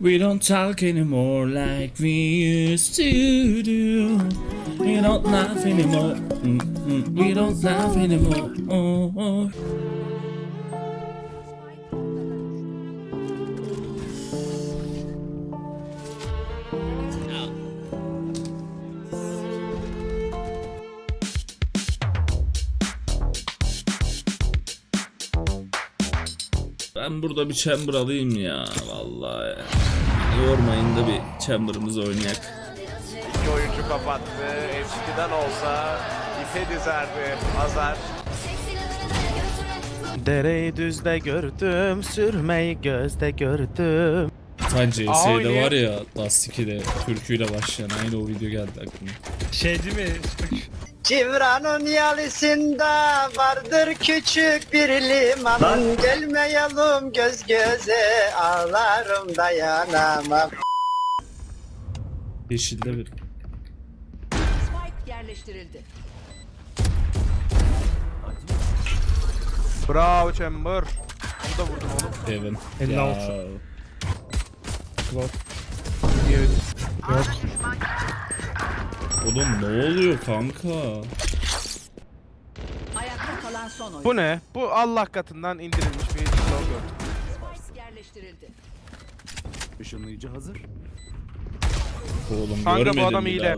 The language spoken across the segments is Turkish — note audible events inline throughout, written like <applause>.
We don't talk anymore like we used to do. We don't laugh anymore. Mm-mm. We don't laugh anymore. Oh, oh. Ben burada bir chamber alayım ya vallahi. Yormayın da bir chamber'ımızı oynayak. İki oyuncu kapattı. Eskiden olsa ipe dizerdi Azar. Dereyi düzde gördüm, sürmeyi gözde gördüm. CS'de oynuyor. var ya Dust 2'de türküyle başlayan aynı o video geldi aklıma. Şey değil mi? Civranın yalısında vardır küçük bir liman Gelmeyelim göz göze ağlarım dayanamam Yeşilde bir. Spike yerleştirildi. Bravo Chamber. Bunu da vurdum oğlum. Heaven. 56. Ya. Oğlum ne oluyor kanka? Ayakta kalan son oyun. Bu ne? Bu Allah katından indirilmiş bir logo. Spike yerleştirildi. Oğlum Kanka bu görmedim adam hile. ya.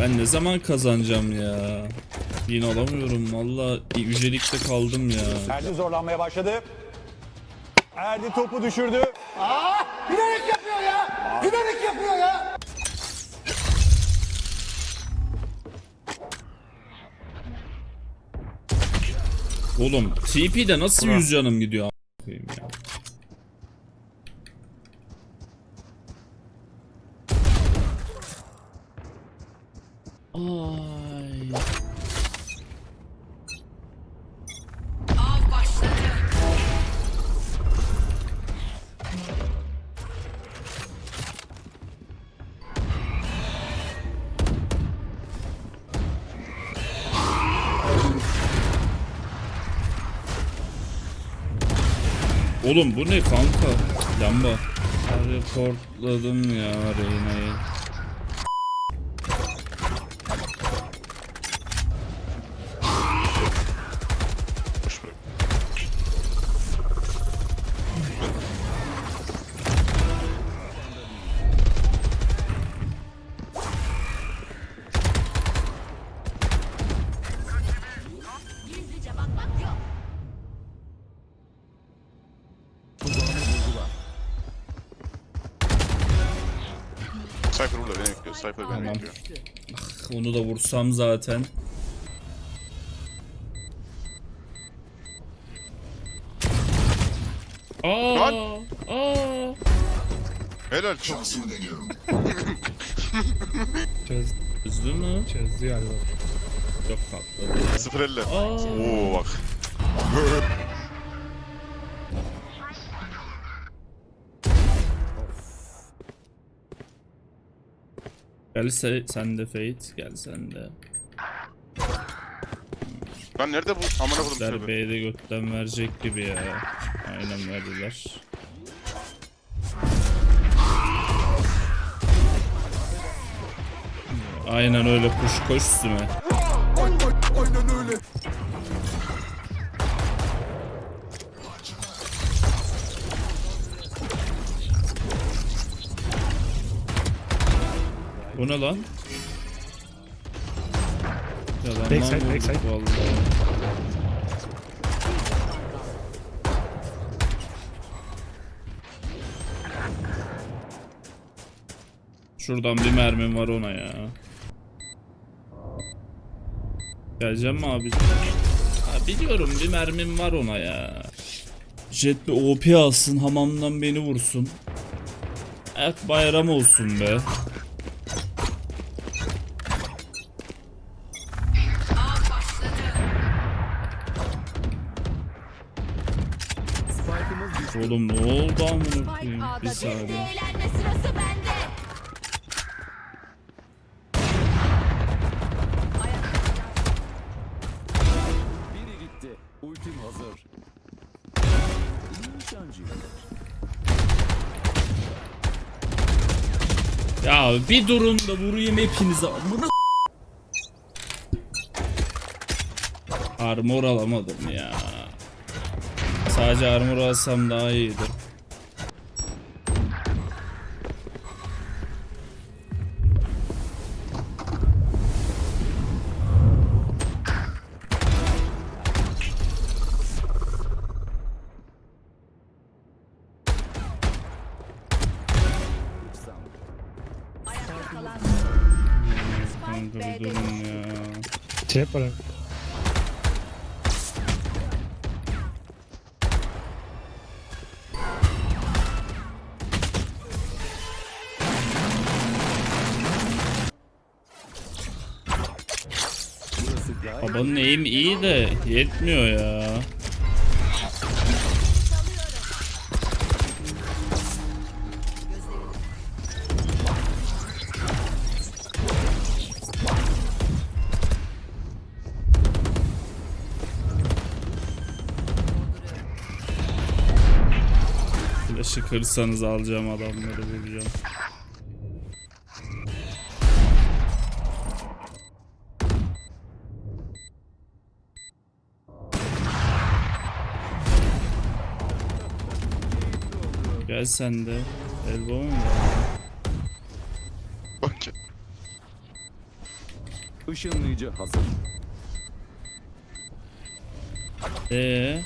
Ben ne zaman kazanacağım ya? Yine alamıyorum valla yücelikte kaldım ya. Erdi zorlanmaya başladı. Erdi topu düşürdü. Oğlum TP'de nasıl 100 canım gidiyor koyayım ya. Oğlum bu ne kanka? Lamba. Reportladım ya Reyna'yı. Burada beni bekliyor. Tamam. bekliyor. Onu da vursam zaten. Aa, Lan! aa. Helal çok. <laughs> Çöz, Üzdü mü? çözdü galiba. Yok patladı. 0 50. Aa. Oo bak. Gel se- sen de Fate, gel sen de. Lan nerede bu? Amına koydum Der seni. B'de götten verecek gibi ya. Aynen verdiler. Aynen öyle kuş koş üstüme. Bu ne lan? Yalandan Backside, vurduk backside. vallahi. Şuradan bir mermim var ona ya. Geleceğim mi abi? Ha, biliyorum bir mermim var ona ya. Jet bir OP alsın hamamdan beni vursun. Evet bayram olsun be. Oğlum ne oldu amına koyayım? Bir saniye. Eğlenme sırası bende. Biri gitti. Ultim hazır. Nişancı. Ya bir durun da vurayım hepinize. Amına Armor alamadım ya. Sadece armor alsam daha iyiydi. Ayakta kalan durun ya. Şey yaparım. Babanın eğim iyi de yetmiyor ya. Flash'ı kırsanız alacağım adamları vuracağım. Gel sen de. Elbow mu? Bak ya. ışınlayıcı hazır. Ee.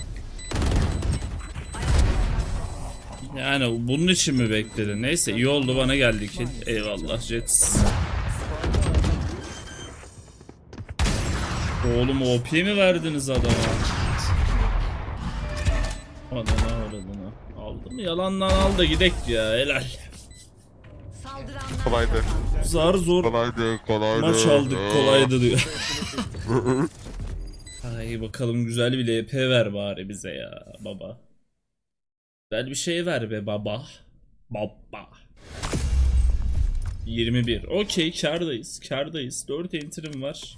Yani bunun için mi bekledin? Neyse iyi oldu bana geldi ki. Eyvallah Jets. Oğlum OP mi verdiniz adama? Yalandan al da gidek ya helal. Kolaydı. Zar zor Kolaydı. Kolaydı. maç aldık kolaydı diyor. <laughs> Ay bakalım güzel bir LP ver bari bize ya baba. Güzel bir şey ver be baba. Baba. 21. Okey kardayız. Kardayız. 4 enter'ım var.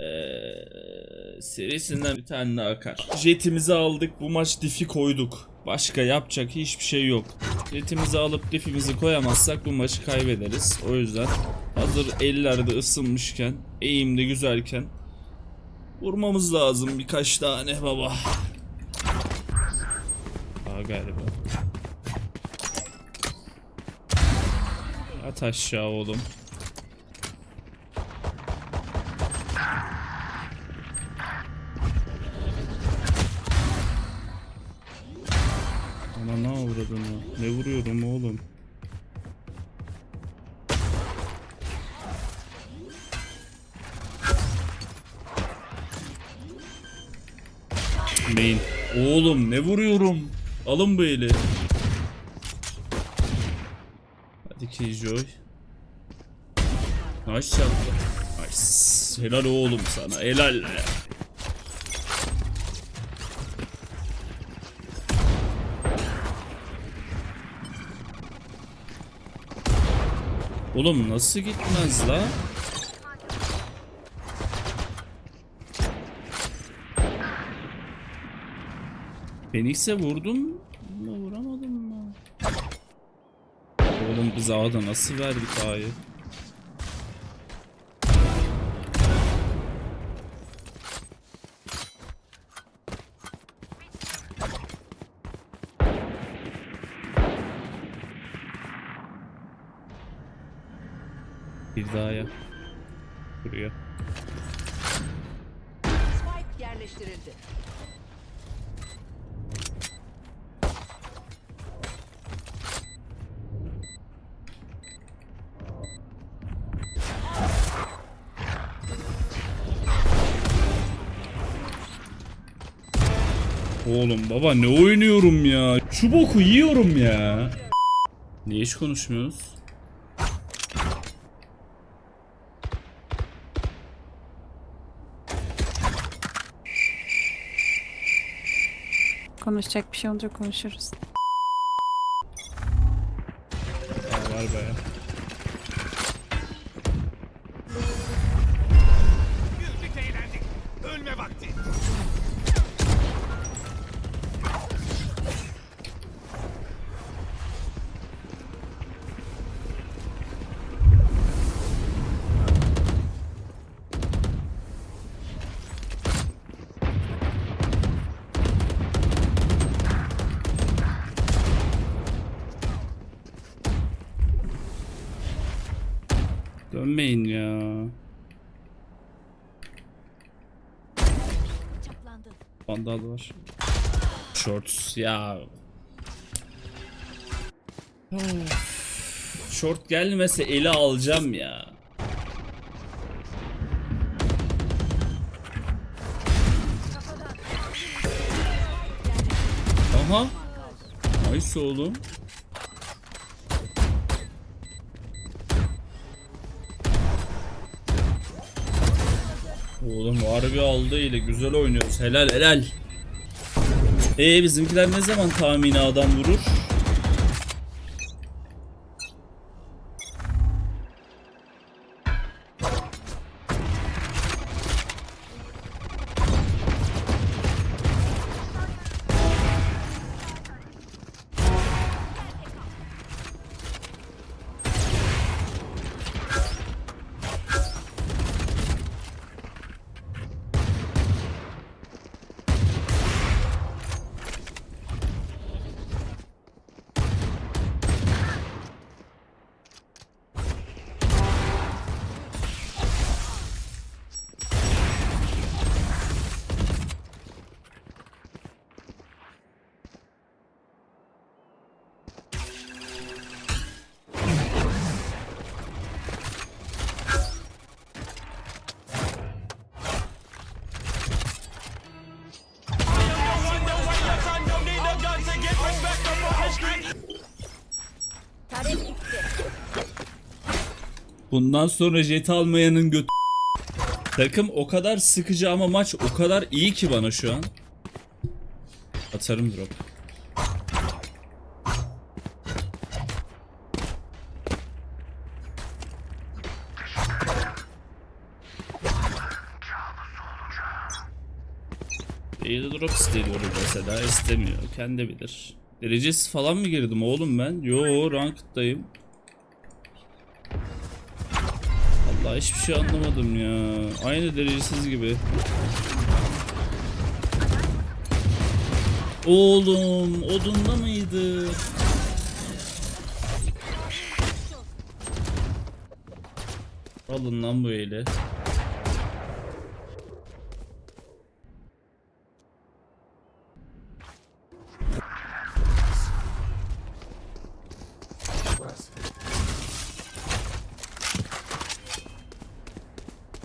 Ee, serisinden bir tane daha akar. Jetimizi aldık. Bu maç diff'i koyduk. Başka yapacak hiçbir şey yok. Jetimizi alıp diff'imizi koyamazsak bu maçı kaybederiz. O yüzden hazır ellerde ısınmışken, eğimde güzelken vurmamız lazım birkaç tane baba. Aa galiba. At aşağı oğlum. Main. Oğlum ne vuruyorum? Alın bu eli. Hadi Killjoy. Nice yaptı. Nice. Helal oğlum sana. Helal. Oğlum nasıl gitmez la? Phoenix'e vurdum mu vuramadım mı? Oğlum biz A'da nasıl verdik A'yı? Bir daha ya. Buraya. Spike yerleştirildi. Oğlum baba ne oynuyorum ya? Şu boku yiyorum ya. Niye hiç konuşmuyoruz? Konuşacak bir şey olunca konuşuruz. Aa, var baya. Dönmeyin ya. Vandal var. Shorts ya. Short gelmese eli alacağım ya. Aha. Nice oğlum. Oğlum harbi aldı ile güzel oynuyoruz. Helal helal. Ee bizimkiler ne zaman tahmini adam vurur? Bundan sonra jet almayanın göt... Takım o kadar sıkıcı ama maç o kadar iyi ki bana şu an. Atarım drop. İyi de drop istiyorum mesela istemiyor. Kendi bilir. Derecesi falan mı girdim oğlum ben? Yo ranked'dayım. Allah hiçbir şey anlamadım ya. Aynı derecesiz gibi. Oğlum odunda mıydı? Alın lan bu eli.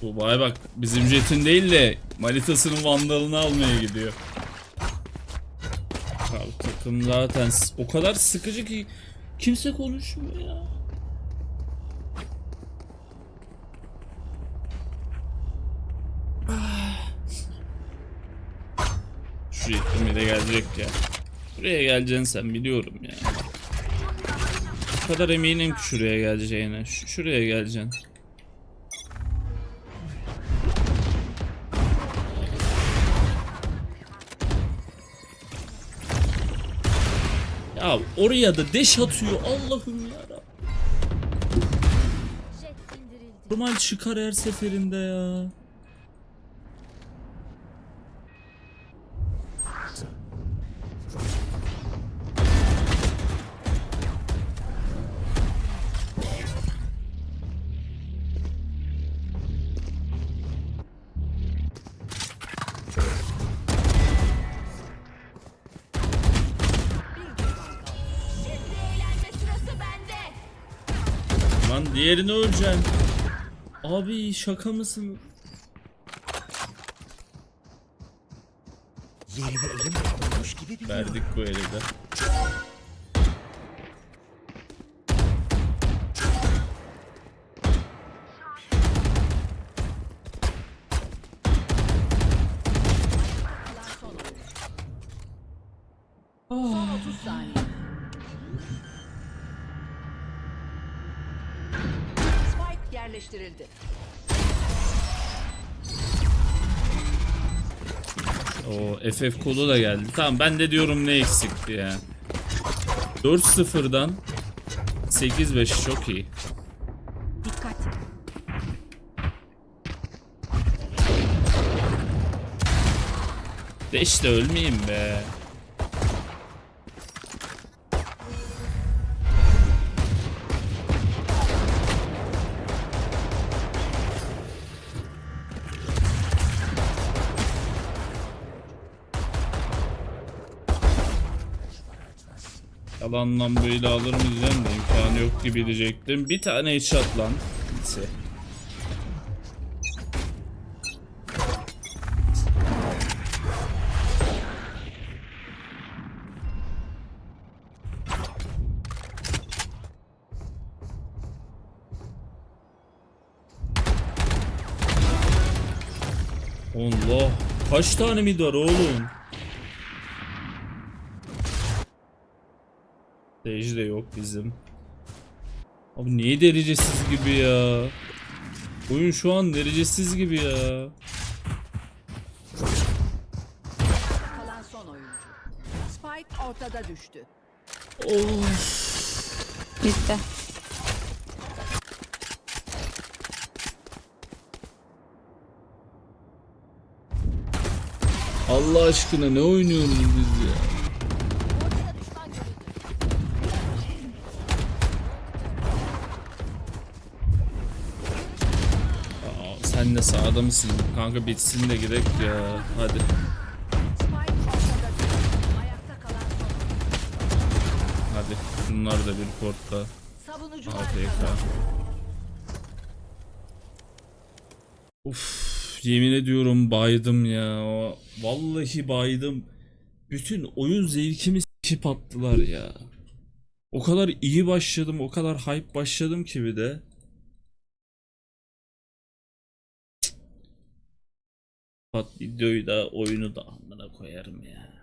Bu bay bak bizim jetin değil de manitasının vandalını almaya gidiyor. Abi takım zaten o kadar sıkıcı ki kimse konuşmuyor ya. Ah. Şu jetim de gelecek ya. Buraya geleceksin sen biliyorum ya. O kadar eminim ki şuraya geleceğine. Ş- şuraya geleceksin. Ya oraya da deş atıyor Allah'ım ya. Normal çıkar her seferinde ya. Diğerini öleceksin. Abi şaka mısın? Verdik bu eli de. Son 30 saniye. Spike yerleştirildi. O FF kodu da geldi. Tamam ben de diyorum ne eksikti ya. 4-0'dan 8-5 çok iyi. Dikkat. De işte ölmeyeyim be. Yalandan böyle alır mı diyeceğim de yok gibi diyecektim. Bir tane headshot lan. Neyse. Allah. Kaç tane mid var oğlum? Stage de yok bizim. Abi niye derecesiz gibi ya? Oyun şu an derecesiz gibi ya. Kalan son oyuncu. Spike ortada düştü. Of. Bitti. Allah aşkına ne oynuyoruz biz ya? De sağda mısın? Kanka bitsin de girek ya. Hadi. Hadi. Bunlar da bir portta. Kazandı. Uf, yemin ediyorum baydım ya. Vallahi baydım. Bütün oyun zevkimi s**ip attılar ya. O kadar iyi başladım, o kadar hype başladım ki bir de. Pat videoyu da oyunu da amına koyarım ya.